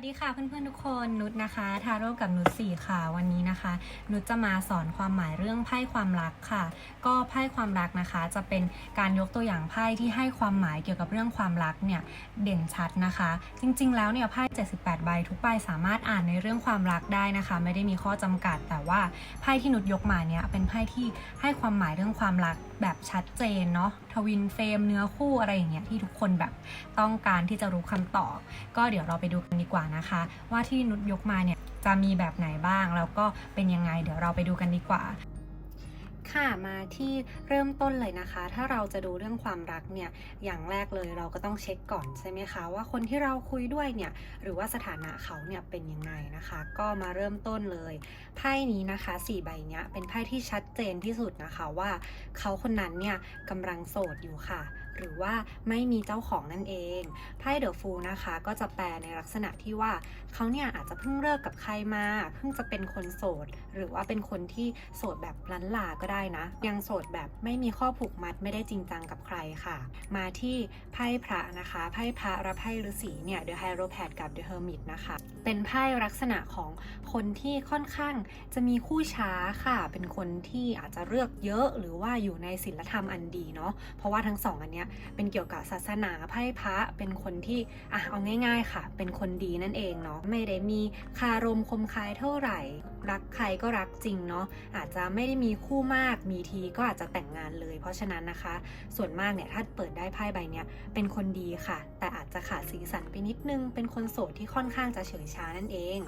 วัสดีค่ะเพื่อนๆทุกคนนุชนะคะ ทาโร่กับนุชสี่ค่ะวันนี้นะคะ นุชจะมาสอนความหมายเรื่องไพ่ความรักค่ะ ก็ไพ่ความรักนะคะ จะเป็นการยกตัวอย่างไพ่ที่ให้ความหมายเกี่ยวกับเรื่องความรักเนี่ยเด่นชัดนะคะ จริง ๆ แล้วเนี่ยไพ่78ใบทุกใบสามารถอ่านในเรื่องความรักได้นะคะ ไม่ได้มีข้อจำกัด แต่ว่าไพ่ที่นุชยกมาเนี่ยเป็นไพ่ที่ให้ความหมายเรื่องความรักแบบชัดเจนเนาะทวินเฟรมเนื้อคู่อะไรอย่างเงี้ยที่ทุกคนแบบต้องการที่จะรู้คำตอบ ก็เดี๋ยวเราไปดูกันดีกว่านะคะ ว่าที่นุชยกมาเนี่ยจะมีแบบไหนบ้าง แล้วก็เป็นยังไง เดี๋ยวเราไปดูกันดีกว่าค่ะมาที่เริ่มต้นเลยนะคะ ถ้าเราจะดูเรื่องความรักเนี่ยอย่างแรกเลยเราก็ต้องเช็คก่อนใช่ไหมคะว่าคนที่เราคุยด้วยเนี่ยหรือว่าสถานะเขาเนี่ยเป็นยังไงนะคะ ก็มาเริ่มต้นเลยไพ่นี้นะคะสี่ใบเนี้ยเป็นไพ่ที่ชัดเจนที่สุดนะคะว่าเขาคนนั้นเนี่ยกำลังโสดอยู่ค่ะ หรือว่าไม่มีเจ้าของนั่นเองไพ่เดอะฟูนะคะก็จะแปลในลักษณะที่ว่าเขาเนี่ยอาจจะเพิ่งเลิกกับใครมา เพิ่งจะเป็นคนโสด หรือว่าเป็นคนที่โสดแบบลันลาก็ได้นะ ยังโสดแบบไม่มีข้อผูกมัดไม่ได้จริงจังกับใครค่ะ มาที่ไพ่พระนะคะไพ่พระและไพ่ฤาษีเนี่ย The Hierophant กับ The Hermit นะคะ เป็นไพ่ลักษณะของคนที่ค่อนข้างจะมีคู่ช้าค่ะ เป็นคนที่อาจจะเลือกเยอะหรือว่าอยู่ในศีลธรรมอันดีเนาะเพราะว่าทั้งสองอันเนี้ยเป็นเกี่ยวกับศาสนาไพ่พระเป็นคนที่อะเอาง่ายๆค่ะ เป็นคนดีนั่นเองเนาะไม่ได้มีคารมคมคายเท่าไหร่ รักใครก็รักจริงเนาะอาจจะไม่ได้มีคู่มากมีทีก็อาจจะแต่งงานเลย เพราะฉะนั้นนะคะ ส่วนมากเนี่ยถ้าเปิดได้ไพ่ใบเนี้ยเป็นคนดีค่ะ แต่อาจจะขาดสีสันไปนิดนึง เป็นคนโสดที่ค่อนข้างจะเฉยชานั่นเอง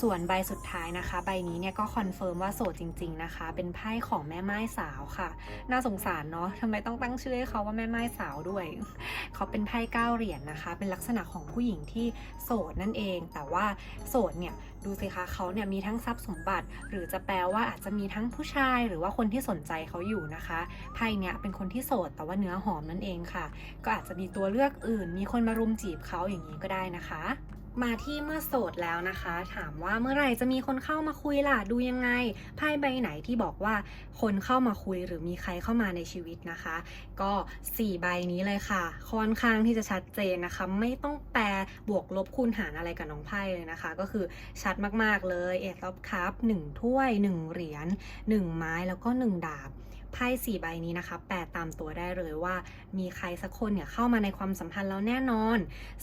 ส่วนใบสุดท้ายนะคะ ใบนี้เนี่ยก็คอนเฟิร์มว่าโสดจริง ๆนะคะ เป็นไพ่ของแม่ไม้สาวค่ะ น่าสงสารเนาะทำไมต้องตั้งชื่อให้เขาว่าแม่ไม้สาวด้วย เขาเป็นไพ่เก้าเหรียญนะคะ เป็นลักษณะของผู้หญิงที่โสดนั่นเอง แต่ว่าโสดเนี่ยดูสิคะเขาเนี่ยมีทั้งทรัพย์สมบัติ หรือจะแปลว่าอาจจะมีทั้งผู้ชาย หรือว่าคนที่สนใจเขาอยู่นะคะไพ่เนี่ยเป็นคนที่โสด แต่ว่าเนื้อหอมนั่นเองค่ะ ก็อาจจะมีตัวเลือกอื่น มีคนมารุมจีบเขาอย่างนี้ก็ได้นะคะ มาที่เมื่อโสดแล้วนะคะ ถามว่าเมื่อไหร่จะมีคนเข้ามาคุยล่ะดูยังไงไพ่ใบไหนที่บอกว่าคนเข้ามาคุยหรือมีใครเข้ามาในชีวิตนะคะ ก็ 4 ใบนี้เลยค่ะ ค่อนข้างที่จะชัดเจนนะคะ ไม่ต้องแปลบวกลบคูณหารอะไรกับน้องไพ่เลยนะคะ ก็คือชัดมากๆเลยเอทอฟคัพ1ถ้วย 1 เหรียญ1 ไม้แล้วก็ 1 ดาบ ไพ่สี่ใบนี้นะคะแปลตามตัวได้เลยว่า มีใครสักคนเนี่ยเข้ามาในความสัมพันธ์แล้วแน่นอน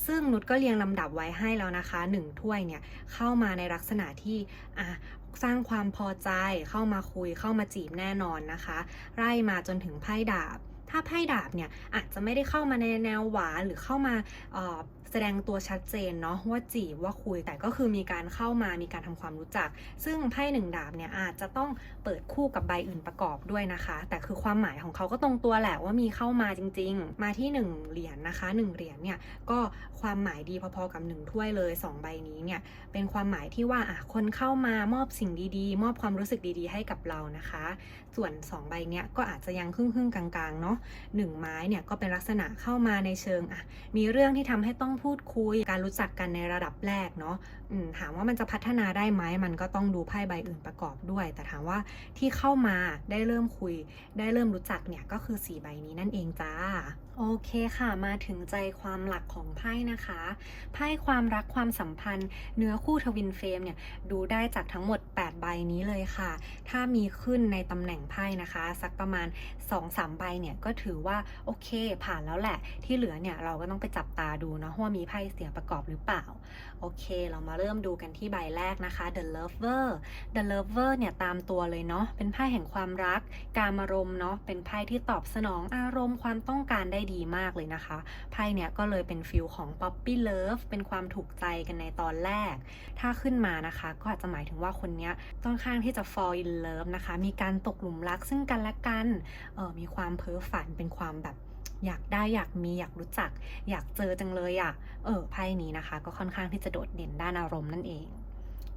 ซึ่งนุชก็เรียงลำดับไว้ให้แล้วนะคะหนึ่งถ้วยเนี่ยเข้ามาในลักษณะที่อะสร้างความพอใจเข้ามาคุยเข้ามาจีบแน่นอนนะคะ ไล่มาจนถึงไพ่ดาบถ้าไพ่ดาบเนี่ยอาจจะไม่ได้เข้ามาในแนวหวานหรือเข้ามา แสดงตัวชัดเจนเนาะว่าจีบว่าคุยแต่ก็คือมีการเข้ามามีการทำความรู้จัก ซึ่งไพ่หนึ่งดาบเนี่ยอาจจะต้องเปิดคู่กับใบอื่นประกอบด้วยนะคะ แต่คือความหมายของเขาก็ตรงตัวแหละว่ามีเข้ามาจริง ๆ มาที่ 1 เหรียญนะคะ 1 เหรียญเนี่ยก็ความหมายดีพอๆกับ1ถ้วยเลย 2 ใบนี้เนี่ยเป็นความหมายที่ว่าอะคนเข้ามามอบสิ่งดีๆ มอบความรู้สึกดีๆ ให้กับเรานะคะ ส่วน 2 ใบเนี้ยก็อาจจะยังครึ่งๆกลางๆเนาะหนึ่งไม้เนี่ยก็เป็นลักษณะเข้ามาในเชิงอะมีเรื่องที่ทำให้ต้องพูดคุยการรู้จักกันในระดับแรกเนาะถามว่ามันจะพัฒนาได้ไหมมันก็ต้องดูไพ่ใบอื่นประกอบด้วย แต่ถามว่าที่เข้ามาได้เริ่มคุย ได้เริ่มรู้จักเนี่ยก็คือสีใบนี้นั่นเองจ้า โอเคค่ะมาถึงใจความหลักของไพ่นะคะไพ่ความรักความสัมพันธ์ เนื้อคู่ทวินเฟรมเนี่ยดูได้จากทั้งหมด 8 ใบนี้เลยค่ะ ถ้ามีขึ้นในตำแหน่งไพ่นะคะ สักประมาณ 2-3 ใบเนี่ยก็ถือว่าโอเคผ่านแล้วแหละ ที่เหลือเนี่ยเราก็ต้องไปจับตาดูเนาะว่ามีไพ่เสียประกอบหรือเปล่า โอเค เรามาเริ่มดูกันที่ใบแรกนะคะ The Lover The Lover เนี่ยตามตัวเลยเนาะเป็นไพ่แห่งความรัก การอารมณ์เนาะเป็นไพ่ที่ตอบสนองอารมณ์ความต้องการได้ดีมากเลยนะคะ ไพ่เนี่ยก็เลยเป็นฟิลของ Puppy Love เป็นความถูกใจกันในตอนแรก ถ้าขึ้นมานะคะ ก็อาจจะหมายถึงว่าคนเนี้ยค่อนข้างที่จะ fall in love นะคะ มีการตกหลุมรักซึ่งกันและกันเออมีความเพ้อฝันเป็นความแบบอยากได้อยากมีอยากรู้จัก อยากเจอจังเลยอะ่ะเออไพ่นี้นะคะ ก็ค่อนข้างที่จะโดดเด่นด้านอารมณ์นั่นเอง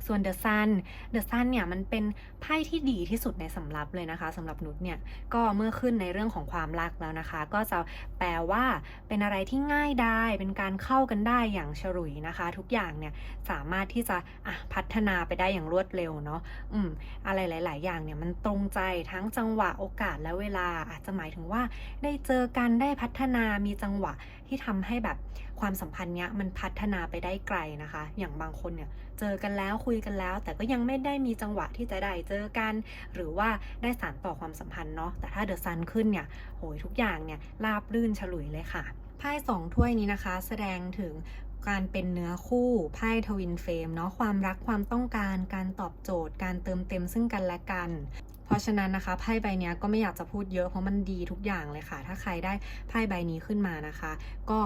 ส่วน The Sun The Sun เนี่ยมันเป็นไพ่ที่ดีที่สุดในสำรับเลยนะคะสำหรับนุชเนี่ยก็เมื่อขึ้นในเรื่องของความรักแล้วนะคะ ก็จะแปลว่าเป็นอะไรที่ง่ายได้ เป็นการเข้ากันได้อย่างฉลุยนะคะ ทุกอย่างเนี่ยสามารถที่จะะพัฒนาไปได้อย่างรวดเร็วเนาะอืมอะไรหลาย ๆ อย่างเนี่ยมันตรงใจทั้งจังหวะโอกาสและเวลาอาจจะหมายถึงว่าได้เจอกันได้พัฒนามีจังหวะ ที่ที่ทำให้แบบความสัมพันธ์เนี้ยมันพัฒนาไปได้ไกลนะคะ อย่างบางคนเนี่ยเจอกันแล้วคุยกันแล้ว แต่ก็ยังไม่ได้มีจังหวะที่จะได้เจอกัน หรือว่าได้สานต่อความสัมพันธ์เนาะแต่ถ้าเดอะซันขึ้นเนี่ยโหยทุกอย่างเนี่ยราบรื่นฉลุยเลยค่ะไพ่สองถ้วยนี้นะคะ แสดงถึงการเป็นเนื้อคู่ไพ่ทวินเฟรมเนาะความรักความต้องการ การตอบโจทย์ การเติมเต็มซึ่งกันและกัน ราะฉะนั้นนะคะไพ่ใบนี้ก็ไม่อยากจะพูดเยอะเพราะมันดีทุกอย่างเลยค่ะ ถ้าใครได้ไพ่ใบนี้ขึ้นมานะคะ ก็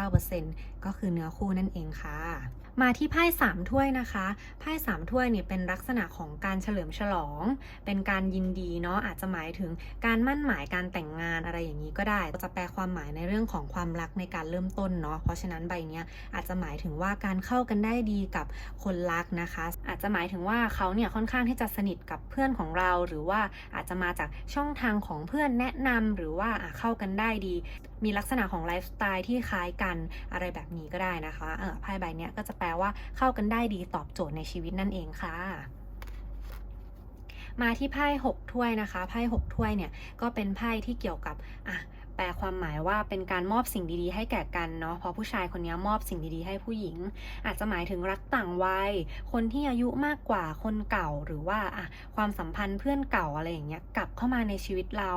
99.99%ก็คือเนื้อคู่นั่นเองค่ะ มาที่ไพ่สามถ้วยนะคะ ไพ่สามถ้วยเนี่ยเป็นลักษณะของการเฉลิมฉลอง เป็นการยินดีเนาะ อาจจะหมายถึงการมั่นหมายการแต่งงานอะไรอย่างนี้ก็ได้ จะแปลความหมายในเรื่องของความรักในการเริ่มต้นเนาะ เพราะฉะนั้นใบเนี้ยอาจจะหมายถึงว่าการเข้ากันได้ดีกับคนรักนะคะ อาจจะหมายถึงว่าเขาเนี่ยค่อนข้างที่จะสนิทกับเพื่อนของเรา หรือว่าอาจจะมาจากช่องทางของเพื่อนแนะนำหรือว่าเข้ากันได้ดี มีลักษณะของไลฟ์สไตล์ที่คล้ายกันอะไรแบบนี้ก็ได้นะคะเออไพ่ใบเนี้ยก็จะแปลว่าเข้ากันได้ดีตอบโจทย์ในชีวิตนั่นเองค่ะมาที่ไพ่หกถ้วยนะคะ ไพ่หกถ้วยเนี่ยก็เป็นไพ่ที่เกี่ยวกับอะ ลความหมายว่าเป็นการมอบสิ่งดีๆ ให้แก่กันเนาะเพราะผู้ชายคนนี้มอบสิ่งดีๆ ให้ผู้หญิง อาจจะหมายถึงรักต่างวัย คนที่อายุมากกว่าคนเก่าหรือว่าอะความสัมพันธ์เพื่อนเก่าอะไรอย่างเงี้ยกลับเข้ามาในชีวิตเรา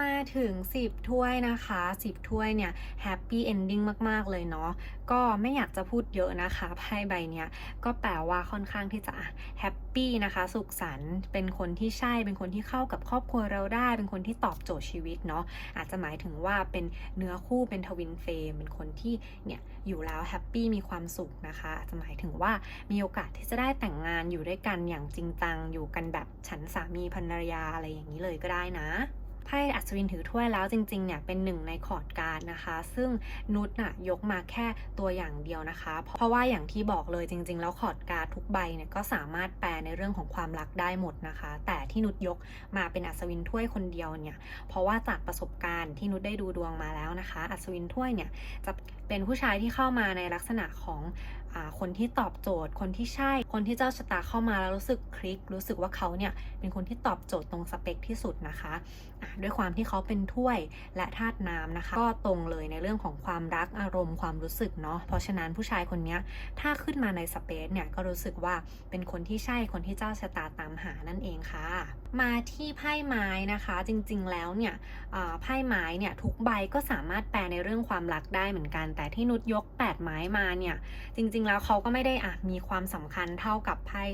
มาถึง 10 ถ้วยนะคะ 10 ถ้วยเนี่ยแฮปปี้เอนดิ้งมากๆเลยเนาะก็ไม่อยากจะพูดเยอะนะคะไพ่ใบเนี้ยก็แปลว่าค่อนข้างที่จะแฮปปี้นะคะสุขสันต์เป็นคนที่ใช่เป็นคนที่เข้ากับครอบครัวเราได้ เป็นคนที่ตอบโจทย์ชีวิตเนาะอาจจะหมายถึงว่าเป็นเนื้อคู่เป็นทวินเฟรมเป็นคนที่เนี่ยอยู่แล้วแฮปปี้มีความสุขนะคะอาจจะหมายถึงว่ามีโอกาสที่จะได้แต่งงานอยู่ด้วยกันอย่างจริงจังอยู่กันแบบฉันสามีภรรยาอะไรอย่างนี้เลยก็ได้นะ ไพ่อัศวินถือถ้วยแล้วจริงๆเนี่ยเป็นหนึ่งในคอร์ดการ์ดนะคะ ซึ่งนุชน่ะยกมาแค่ตัวอย่างเดียวนะคะ เพราะว่าอย่างที่บอกเลยจริง ๆ แล้วคอร์ดการ์ดทุกใบเนี่ยก็สามารถแปลในเรื่องของความรักได้หมดนะคะ แต่ที่นุชยกมาเป็นอัศวินถ้วยคนเดียวเนี่ยเพราะว่าจากประสบการณ์ที่นุชได้ดูดวงมาแล้วนะคะ อัศวินถ้วยเนี่ยจะเป็นผู้ชายที่เข้ามาในลักษณะของ คนที่ตอบโจทย์ คนที่ใช่ คนที่เจ้าชะตาเข้ามาแล้วรู้สึกคลิก รู้สึกว่าเขาเนี่ยเป็นคนที่ตอบโจทย์ตรงสเปคที่สุดนะคะะด้วยความที่เขาเป็นถ้วยและธาตุน้ำนะคะ ก็ตรงเลยในเรื่องของความรักอารมณ์ความรู้สึกเนาะ เพราะฉะนั้นผู้ชายคนนี้ถ้าขึ้นมาในสเปซเนี่ยก็รู้สึกว่าเป็นคนที่ใช่คนที่เจ้าชะตาตามหานั่นเองค่ะ มาที่ไพ่ไม้นะคะ จริงๆแล้วเนี่ยไพ่ไม้เนี่ยทุกใบก็สามารถแปลในเรื่องความรักได้เหมือนกัน แต่ที่นุชยก 8 ไม้มาเนี่ยจริงๆแล้วเขาก็ไม่ได้อะมีความสำคัญเท่ากับไพ่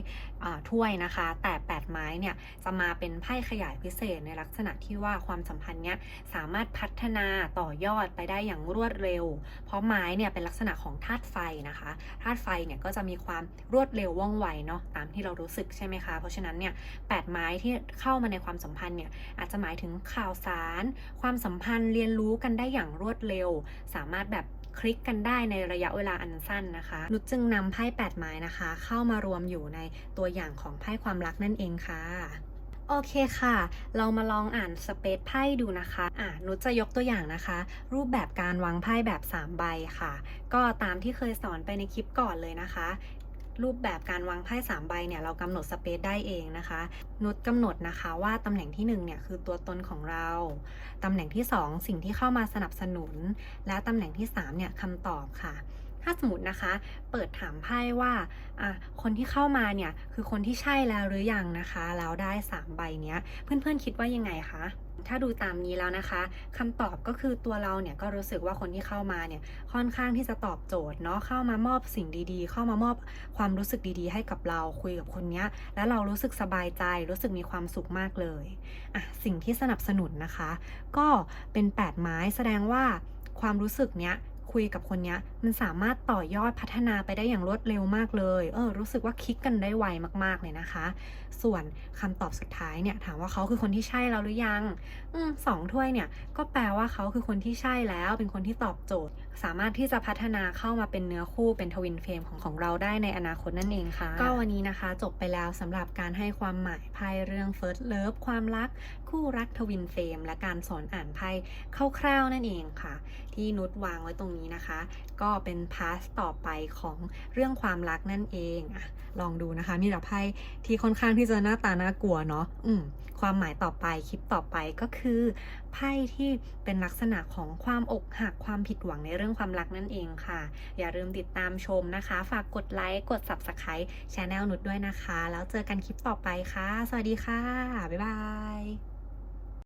ถ้วยนะคะ แต่ 8 ไม้เนี่ยจะมาเป็นไพ่ขยายพิเศษในลักษณะที่ว่าความสัมพันธ์เนี้ยสามารถพัฒนาต่อยอดไปได้อย่างรวดเร็ว เพราะไม้เนี่ยเป็นลักษณะของธาตุไฟนะคะธาตุไฟเนี่ยก็จะมีความรวดเร็วว่องไวเนาะตามที่เรารู้สึกใช่ไหมคะ เพราะฉะนั้นเนี่ยแปดไม้ที่เข้ามาในความสัมพันธ์เนี่ยอาจจะหมายถึงข่าวสาร ความสัมพันธ์เรียนรู้กันได้อย่างรวดเร็ว สามารถแบบคลิกกันได้ในระยะเวลาอันสั้นนะคะนุชจึงนำไพ่แปดไม้นะคะ เข้ามารวมอยู่ในตัวอย่างของไพ่ความรักนั่นเองค่ะโอเคค่ะ เรามาลองอ่านสเปซไพ่ดูนะคะ อะนุชจะยกตัวอย่างนะคะ รูปแบบการวางไพ่แบบ 3 ใบค่ะ ก็ตามที่เคยสอนไปในคลิปก่อนเลยนะคะ รูปแบบการวางไพ่3ใบเนี่ยเรากำหนดสเปซได้เองนะคะ นุชกำหนดนะคะว่าตำแหน่งที่1เนี่ยคือตัวตนของเราตำแหน่งที่ 2 สิ่งที่เข้ามาสนับสนุน และตำแหน่งที่3เนี่ยคำตอบค่ะถ้าสมมตินะคะ เปิดถามไพ่ว่า คนที่เข้ามาเนี่ย คือคนที่ใช่แล้วหรือยังนะคะ แล้วได้ 3 ใบเนี้ย เพื่อนๆคิดว่ายังไงคะ ถ้าดูตามนี้แล้วนะคะคำตอบก็คือตัวเราเนี่ยก็รู้สึกว่าคนที่เข้ามาเนี่ยค่อนข้างที่จะตอบโจทย์เนาะเข้ามามอบสิ่งดีๆ เข้ามามอบความรู้สึกดีๆ ให้กับเราคุยกับคนเนี้ยแล้วเรารู้สึกสบายใจ รู้สึกมีความสุขมากเลยอะสิ่งที่สนับสนุนนะคะ ก็เป็น 8 ไม้แสดงว่าความรู้สึกเนี้ยคุยกับคนเนี้ย มันสามารถต่อยอดพัฒนาไปได้อย่างรวดเร็วมากเลยเออรู้สึกว่าคลิกกันได้ไวมากๆเลยนะคะ ส่วนคำตอบสุดท้ายเนี่ยถามว่าเขาคือคนที่ใช่เราหรือยังอสองถ้วยเนี่ยก็แปลว่าเขาคือคนที่ใช่แล้วเป็นคนที่ตอบโจทย์ สามารถที่จะพัฒนาเข้ามาเป็นเนื้อคู่เป็นทวินเฟรมของของเราได้ในอนาคตนั่นเองค่ะ ก็วันนี้นะคะจบไปแล้วสำหรับการให้ความหมายไพ่เรื่อง First Love ความรัก คู่รักทวินเฟรมและการสอนอ่านไพ่คร่าวๆนั่นเองค่ะ ที่นุชวางไว้ตรงนี้นะคะ ก็เป็นพาสต่อไปของเรื่องความรักนั่นเองอะลองดูนะคะ มีแต่ไพ่ที่ค่อนข้างที่จะหน้าตาน่ากลัวเนาะอืมความหมายต่อไปคลิปต่อไปก็คือไพ่ที่เป็นลักษณะของความอกหักความผิดหวังในเรื่องความรักนั่นเองค่ะ อย่าลืมติดตามชมนะคะ ฝากกดไลค์กด Subscribe ช anel นุชด้วยนะคะ แล้วเจอกันคลิปต่อไปค่ะ สวัสดีค่ะ บ๊ายบาย